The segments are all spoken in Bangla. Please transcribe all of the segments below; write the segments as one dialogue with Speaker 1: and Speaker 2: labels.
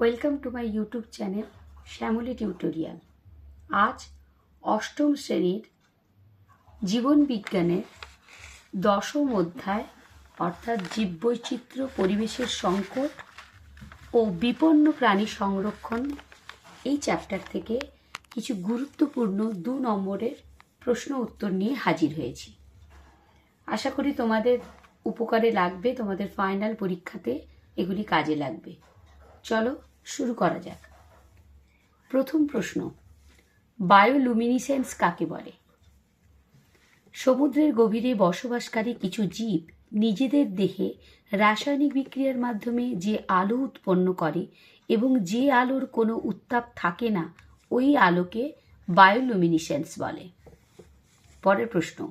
Speaker 1: Welcome to my YouTube channel Shyamali tutorial আজ অষ্টম শ্রেণির জীবন বিজ্ঞানের দশম অধ্যায়, অর্থাৎ জীববৈচিত্র্য পরিবেশের সংকট ও বিপন্ন প্রাণী সংরক্ষণ এই চ্যাপ্টার থেকে কিছু গুরুত্বপূর্ণ দু নম্বরের প্রশ্ন উত্তর নিয়ে হাজির হয়েছি। আশা করি তোমাদের উপকারে লাগবে, তোমাদের ফাইনাল পরীক্ষাতে এগুলি কাজে লাগবে। চলো শুরু করা যাক। প্রথম প্রশ্ন, বায়োলুমিনিসেন্স কাকে বলে? সমুদ্রের গভীরে বসবাসকারী কিছু জীব নিজেদের দেহে রাসায়নিক বিক্রিয়ার মাধ্যমে যে আলো উৎপন্ন করে এবং যে আলোর কোনো উত্তাপ থাকে না, ওই আলোকে বায়োলুমিনিসেন্স বলে। পরের প্রশ্ন,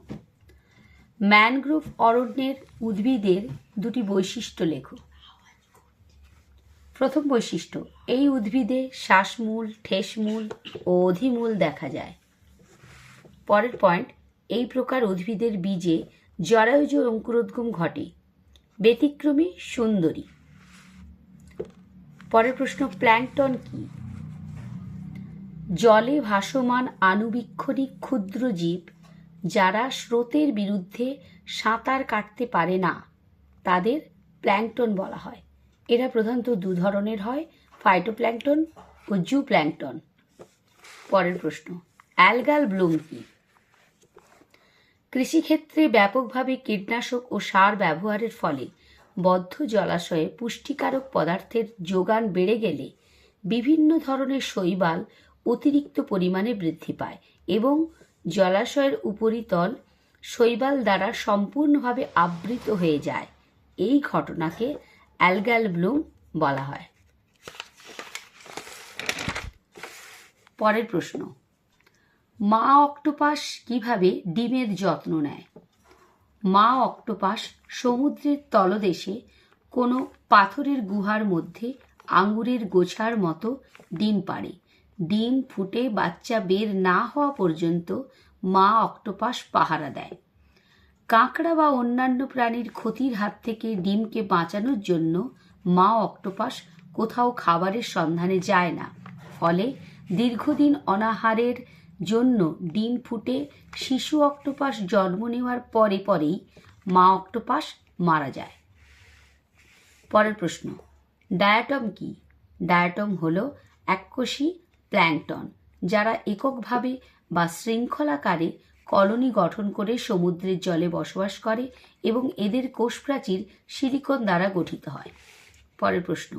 Speaker 1: ম্যানগ্রোভ অরণ্যের উদ্ভিদের দুটি বৈশিষ্ট্য লেখো। প্রথম বৈশিষ্ট্য, এই উদ্ভিদে শ্বাসমূল, ঠেসমূল ও অধিমূল দেখা যায়। পরের পয়েন্ট এই প্রকার উদ্ভিদের বীজে জরায়ুজ অঙ্কুরোদ্গম ঘটে, ব্যতিক্রমী সুন্দরী। পরের প্রশ্ন, প্ল্যাংটন কি? জলে ভাসমান আণুবীক্ষণিক ক্ষুদ্র জীব যারা স্রোতের বিরুদ্ধে সাঁতার কাটতে পারে না, তাদের প্ল্যাংটন বলা হয়। এরা প্রধানত দু ধরনের হয় ফাইটোপ্ল্যাংটন ও জু প্ল্যাংটন পরের প্রশ্ন অ্যালগাল ব্লুম কি? কৃষিক্ষেত্রে ব্যাপকভাবে কীটনাশক ও সার ব্যবহারের ফলে বদ্ধ জলাশয়ে পুষ্টিকারক পদার্থের যোগান বেড়ে গেলে বিভিন্ন ধরনের শৈবাল অতিরিক্ত পরিমাণে বৃদ্ধি পায় এবং জলাশয়ের উপরিতল শৈবাল দ্বারা সম্পূর্ণভাবে আবৃত হয়ে যায়। এই ঘটনাকে অ্যালগাল ব্লুম বলা হয়। পরের প্রশ্ন, মা অক্টোপাস কীভাবে ডিমের যত্ন নেয়? মা অক্টোপাস সমুদ্রের তলদেশে কোনো পাথরের গুহার মধ্যে আঙ্গুরের গোছার মতো ডিম পাড়ে। ডিম ফুটে বাচ্চা বের না হওয়া পর্যন্ত মা অক্টোপাস পাহারা দেয়। কাঁকড়া বা অন্যান্য প্রাণীর ক্ষতির হাত থেকে ডিমকে বাঁচানোর জন্য মা অক্টোপাস কোথাও খাবারের সন্ধানে যায় না। ফলে দীর্ঘদিন অনাহারের জন্য ডিম ফুটে শিশু অক্টোপাস জন্ম নেওয়ার পরে পরেই মা অক্টোপাস মারা যায়। পরের প্রশ্ন, ডায়াটম কি? ডায়াটম হল এককোষী প্ল্যাংটন যারা এককভাবে বা শৃঙ্খলাকারে কলোনি গঠন করে সমুদ্রের জলে বসবাস করে এবং এদের কোষপ্রাচীর সিলিকন দ্বারা গঠিত হয়। পরের প্রশ্ন,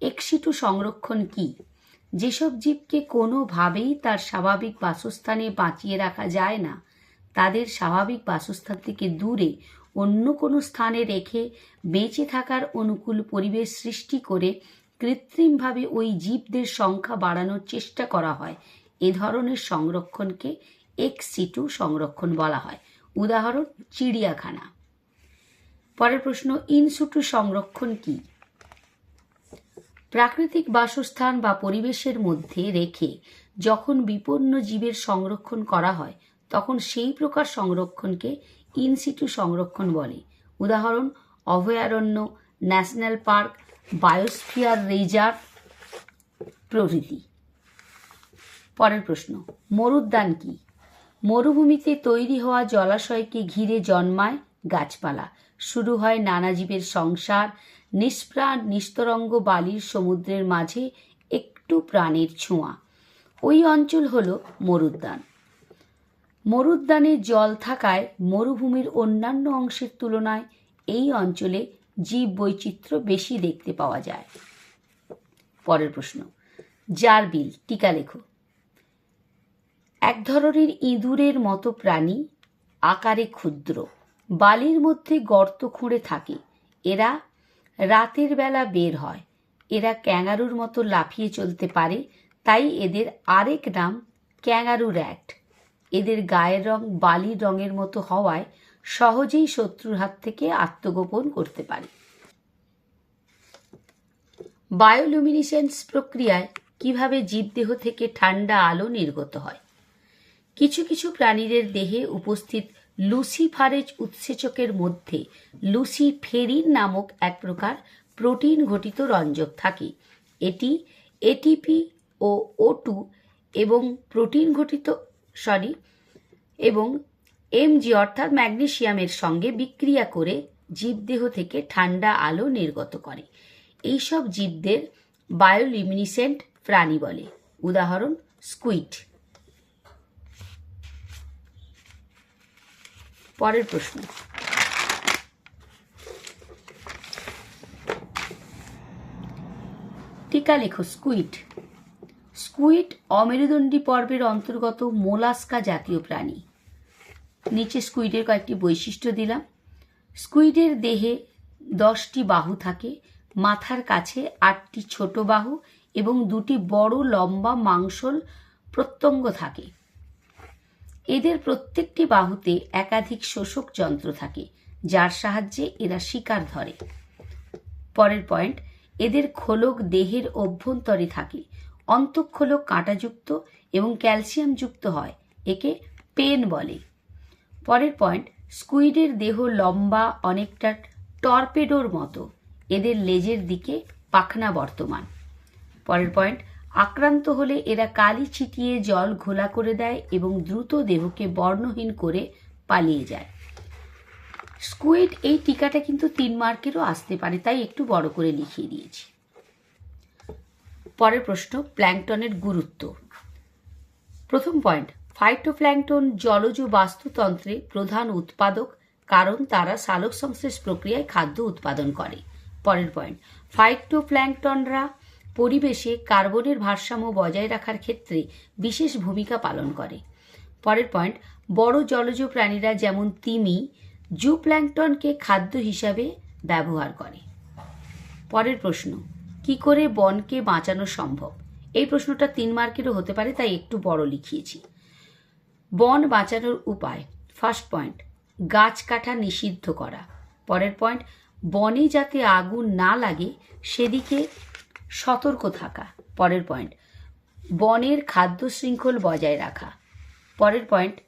Speaker 1: এক্সিটু সংরক্ষণ কি? যেসব জীবকে কোনোভাবেই তার স্বাভাবিক বাসস্থানে বাঁচিয়ে রাখা যায় না, তাদের স্বাভাবিক বাসস্থান থেকে দূরে অন্য কোনো স্থানে রেখে বেঁচে থাকার অনুকূল পরিবেশ সৃষ্টি করে কৃত্রিমভাবে ওই জীবদের সংখ্যা বাড়ানোর চেষ্টা করা হয়। এ ধরনের সংরক্ষণকে এক্স সিটু সংরক্ষণ বলা হয়। উদাহরণ, চিড়িয়াখানা। পরের প্রশ্ন ইনসুটু সংরক্ষণ কি? প্রাকৃতিক বাসস্থান বা পরিবেশের মধ্যে রেখে যখন বিপন্ন জীবের সংরক্ষণ করা হয়, তখন সেই প্রকার সংরক্ষণকে ইনসিটু সংরক্ষণ বলে। উদাহরণ, অভয়ারণ্য, ন্যাশনাল পার্ক, বায়োস্ফিয়ার রিজার্ভ প্রভৃতি। পরের প্রশ্ন, মরুদ্যান কি? মরুভূমিতে তৈরি হওয়া জলাশয়কে ঘিরে জন্মায় গাছপালা। শুরু হয় নানা জীবের সংসার। নিষ্প্রাণ নিস্তরঙ্গ বালির সমুদ্রের মাঝে একটু প্রাণের ছোঁয়া। ওই অঞ্চল হল মরুদ্যান। মরুদ্যানে জল থাকায় মরুভূমির অন্যান্য অংশের তুলনায় এই অঞ্চলে জীব বৈচিত্র্য বেশি দেখতে পাওয়া যায়। পরের প্রশ্ন। জারবিল, টিকা লেখো। এক ধরনের ইঁদুরের মতো প্রাণী আকারে ক্ষুদ্র। বালির মধ্যে গর্ত খুঁড়ে থাকে। এরা রাতের বেলা বের হয়। এরা ক্যাঙ্গারুর মতো লাফিয়ে চলতে পারে। তাই এদের আরেক নাম ক্যাঙ্গারু র্যাট। এদের গায়ের রং বালির রঙের মতো হওয়ায় সহজেই শত্রুর হাত থেকে আত্মগোপন করতে পারে। বায়োলুমিনিসেন্স প্রক্রিয়ায় কীভাবে জীবদেহ থেকে ঠান্ডা আলো নির্গত হয়? কিছু কিছু প্রাণীদের দেহে উপস্থিত লুসিফারেজ উৎসেচকের মধ্যে লুসিফেরিন নামক এক প্রকার প্রোটিন ঘটিত রঞ্জক থাকে। এটি এটিপি ও ও টু এবং প্রোটিন ঘটিত সরি এবং এমজি অর্থাৎ ম্যাগনেসিয়ামের সঙ্গে বিক্রিয়া করে জীবদেহ থেকে ঠান্ডা আলো নির্গত করে। এইসব জীবদের বায়োলিমিনিসেন্ট প্রাণী বলে। উদাহরণ, স্কুইড। পরের প্রশ্ন। টিকা লেখো, স্কুইড। স্কুইড অমেরুদণ্ডী পর্বের অন্তর্গত মোলাস্কা জাতীয় প্রাণী। নিচে স্কুইডের কয়েকটি বৈশিষ্ট্য দিলাম। স্কুইডের দেহে দশটি বাহু থাকে, মাথার কাছে আটটি ছোট বাহু এবং দুটি বড় লম্বা মাংসল প্রত্যঙ্গ থাকে। এদের প্রত্যেকটি বাহুতে একাধিক শোষক যন্ত্র থাকে, যার সাহায্যে এরা শিকার ধরে। পরের পয়েন্ট, এদের খোলক দেহের অভ্যন্তরে থাকে, অন্তঃখোলক কাঁটাযুক্ত এবং ক্যালসিয়ামযুক্ত হয়, একে পেন বলে। পরের পয়েন্ট, স্কুইডের দেহ লম্বা, অনেকটা টর্পেডোর মতো, এদের লেজের দিকে পাখনা বর্তমান। পরের পয়েন্ট আক্রান্ত হলে এরা কালি ছিটিয়ে জল ঘোলা করে দেয় এবং দ্রুত দেহকে বর্ণহীন করে পালিয়ে যায়। স্কুইড এই টিকাটা কিন্তু তিন মার্কেরও আসতে পারে, তাই একটু বড় করে লিখিয়ে দিয়েছি। পরের প্রশ্ন, প্ল্যাংটনের গুরুত্ব। প্রথম পয়েন্ট, ফাইটোপ্ল্যাংটন জলজ বাস্তুতন্ত্রে প্রধান উৎপাদক, কারণ তারা সালোক সংশ্লেষ প্রক্রিয়ায় খাদ্য উৎপাদন করে। পরের পয়েন্ট, ফাইটোপ্ল্যাংটনরা পরিবেশে কার্বনের ভারসাম্য বজায় রাখার ক্ষেত্রে বিশেষ ভূমিকা পালন করে। পরের পয়েন্ট বড় জলজ প্রাণীরা যেমন তিমি জু জুপ্ল্যাংটনকে খাদ্য হিসাবে ব্যবহার করে। পরের প্রশ্ন, কি করে বনকে বাঁচানো সম্ভব? এই প্রশ্নটা তিন মার্কেরও হতে পারে, তাই একটু বড় লিখিয়েছি। বন বাঁচানোর উপায় ফার্স্ট পয়েন্ট গাছ কাটা নিষিদ্ধ করা। পরের পয়েন্ট বনে যাতে আগুন না লাগে, সেদিকে সতর্ক থাকা। পরের পয়েন্ট বনের খাদ্য শৃঙ্খল বজায় রাখা। পরের পয়েন্ট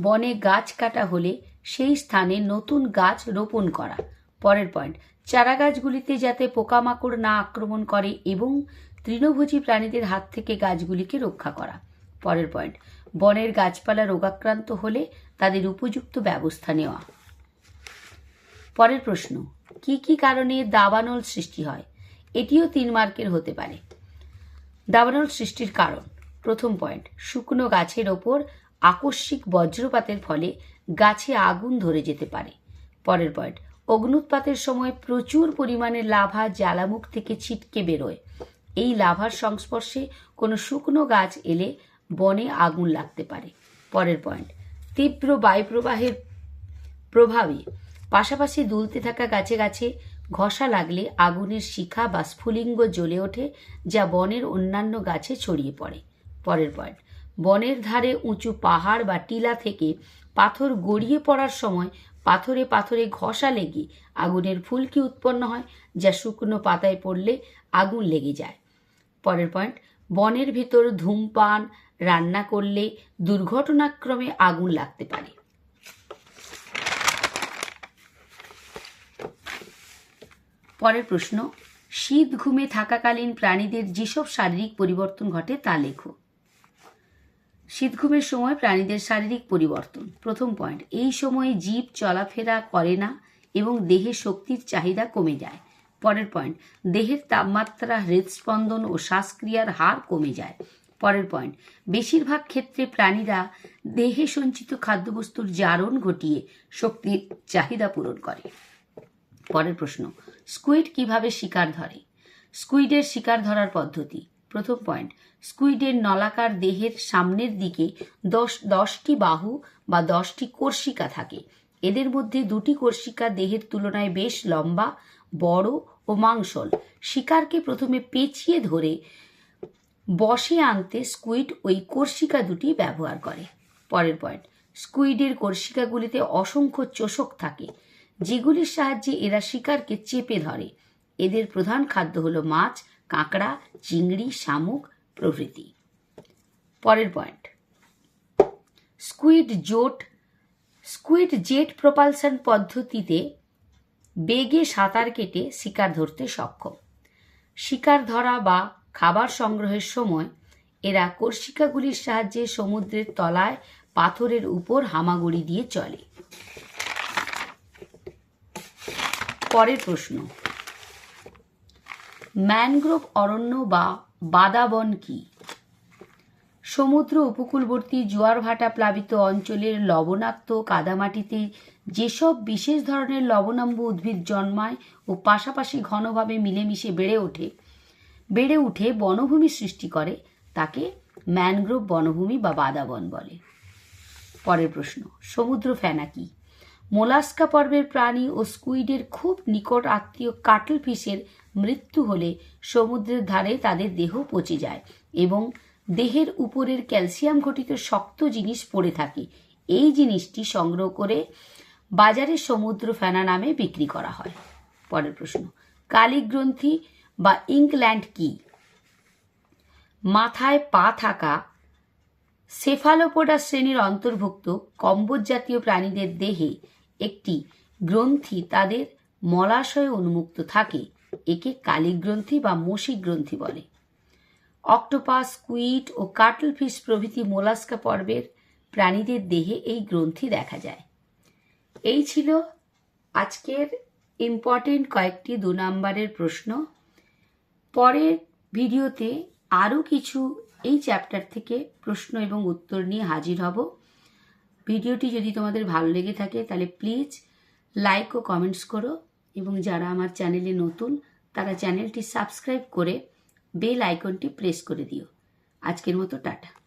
Speaker 1: বনে গাছ কাটা হলে সেই স্থানে নতুন গাছ রোপণ করা। পরের পয়েন্ট চারা গাছগুলিতে যাতে পোকামাকড় না আক্রমণ করে এবং তৃণভোজী প্রাণীদের হাত থেকে গাছগুলিকে রক্ষা করা। পরের পয়েন্ট বনের গাছপালা রোগাক্রান্ত হলে তাদের উপযুক্ত ব্যবস্থা নেওয়া। পরের প্রশ্ন, কি কি কারণে দাবানল সৃষ্টি হয়? এটিও তিন মার্কের হতে পারে। দাবানল সৃষ্টির কারণ। প্রথম পয়েন্ট, শুকনো গাছের ওপর আকস্মিক বজ্রপাতের ফলে গাছে আগুন ধরে যেতে পারে। পরের পয়েন্ট, অগ্নুৎপাতের সময় প্রচুর পরিমাণে লাভা জ্বালামুখ থেকে ছিটকে বেরোয়। এই লাভার সংস্পর্শে কোনো শুকনো গাছ এলে বনে আগুন লাগতে পারে। পরের পয়েন্ট, তীব্র বায়ুপ্রবাহের প্রভাবে পাশাপাশি দুলতে থাকা গাছে গাছে ঘষা লাগলে আগুনের শিখা বা স্ফুলিঙ্গ জ্বলে ওঠে, যা বনের অন্যান্য গাছে ছড়িয়ে পড়ে। পরের পয়েন্ট, বনের ধারে উঁচু পাহাড় বা টিলা থেকে পাথর গড়িয়ে পড়ার সময় পাথরে পাথরে ঘষা লেগে আগুনের ফুলকি উৎপন্ন হয়, যা শুকনো পাতায় পড়লে আগুন লেগে যায়। পরের পয়েন্ট, বনের ভিতর ধূমপান রান্না করলে দুর্ঘটনাক্রমে আগুন লাগতে পারে। পরের প্রশ্ন, শীত ঘুমে থাকাকালীন প্রাণীদের যেসব শারীরিক পরিবর্তন ঘটে তা লেখো। শীত ঘুমের সময় প্রাণীদের শারীরিক পরিবর্তন, প্রথম পয়েন্ট এই সময়ে জীব চলাফেরা করে না এবং দেহে শক্তির চাহিদা কমে যায়। পরের পয়েন্ট দেহের তাপমাত্রা, হৃদস্পন্দন ও শ্বাসক্রিয়ার হার কমে যায়। পরের পয়েন্ট বেশিরভাগ ক্ষেত্রে প্রাণীরা দেহে সঞ্চিত খাদ্যবস্তুর জারণ ঘটিয়ে শক্তির চাহিদা পূরণ করে। পরের প্রশ্ন স্কুইড কীভাবে শিকার ধরে? স্কুইডের শিকার ধরার পদ্ধতি, প্রথম পয়েন্ট স্কুইডের নলাকার দেহের সামনের দিকে দশ, দশটি বাহু বা দশটি কর্ষিকা থাকে। এদের মধ্যে দুটি কর্ষিকা দেহের তুলনায় বেশ লম্বা, বড় ও মাংসল। শিকারকে প্রথমে পেঁচিয়ে ধরে বসে আনতে স্কুইড ওই কর্ষিকা দুটি ব্যবহার করে। পরের পয়েন্ট স্কুইডের কর্ষিকাগুলিতে অসংখ্য চোষক থাকে। যেগুলির সাহায্যে এরা শিকারকে চেপে ধরে। এদের প্রধান খাদ্য হলো মাছ, কাঁকড়া, চিংড়ি, শামুক প্রভৃতি। পরের পয়েন্ট। স্কুইড জোট স্কুইড জেট প্রপালশন পদ্ধতিতে বেগে সাঁতার কেটে শিকার ধরতে সক্ষম। শিকার ধরা বা খাবার সংগ্রহের সময় এরা কর্ষিকাগুলির সাহায্যে সমুদ্রের তলায় পাথরের উপর হামাগুড়ি দিয়ে চলে। পরের প্রশ্ন। ম্যানগ্রোভ অরণ্য বা বাদাবন কি? সমুদ্র উপকূলবর্তী জোয়ার ভাটা প্লাবিত অঞ্চলের লবণাক্ত কাদামাটিতে যেসব বিশেষ ধরনের লবণাম্ব উদ্ভিদ জন্মায় ও পাশাপাশি ঘনভাবে মিলেমিশে বেড়ে ওঠে, বেড়ে উঠে বনভূমি সৃষ্টি করে, তাকে ম্যানগ্রোভ বনভূমি বা বাদাবন বলে। পরের প্রশ্ন, সমুদ্র ফেনা কি? মোলাস্কা পর্বের প্রাণী ও স্কুইডের খুব নিকট আত্মীয় কাটল ফিশের মৃত্যু হলে সমুদ্রের ধারে তাদের দেহ পচে যায় এবং দেহের উপরের ক্যালসিয়াম ঘটিত শক্ত জিনিস পড়ে থাকে। এই জিনিসটি সংগ্রহ করে বাজারে সমুদ্র ফেনা নামে বিক্রি করা হয়। পরের প্রশ্ন কালিগ্রন্থি বা ইংল্যান্ড কি? মাথায় পা থাকা সেফালোপোডা শ্রেণির অন্তর্ভুক্ত কম্বোজ জাতীয় প্রাণীদের দেহে একটি গ্রন্থি তাদের মলাশয়ে উন্মুক্ত থাকে, একে কালিগ্রন্থি বা মসি গ্রন্থি বলে। অক্টোপাস, কুইট ও কাটল কাটলফিশ প্রভৃতি মোলাস্কা পর্বের প্রাণীদের দেহে এই গ্রন্থি দেখা যায়। এই ছিল আজকের ইম্পর্টেন্ট কয়েকটি দু নম্বরের প্রশ্ন। পরের ভিডিওতে আরও কিছু এই চ্যাপ্টার থেকে প্রশ্ন এবং উত্তর নিয়ে হাজির হব। ভিডিওটি যদি তোমাদের ভালো লেগে থাকে, তাহলে প্লিজ লাইক ও কমেন্টস করো। এবং যারা আমার চ্যানেলে নতুন, তারা চ্যানেলটি সাবস্ক্রাইব করে বেল আইকনটি প্রেস করে দিও। আজকের মতো টাটা।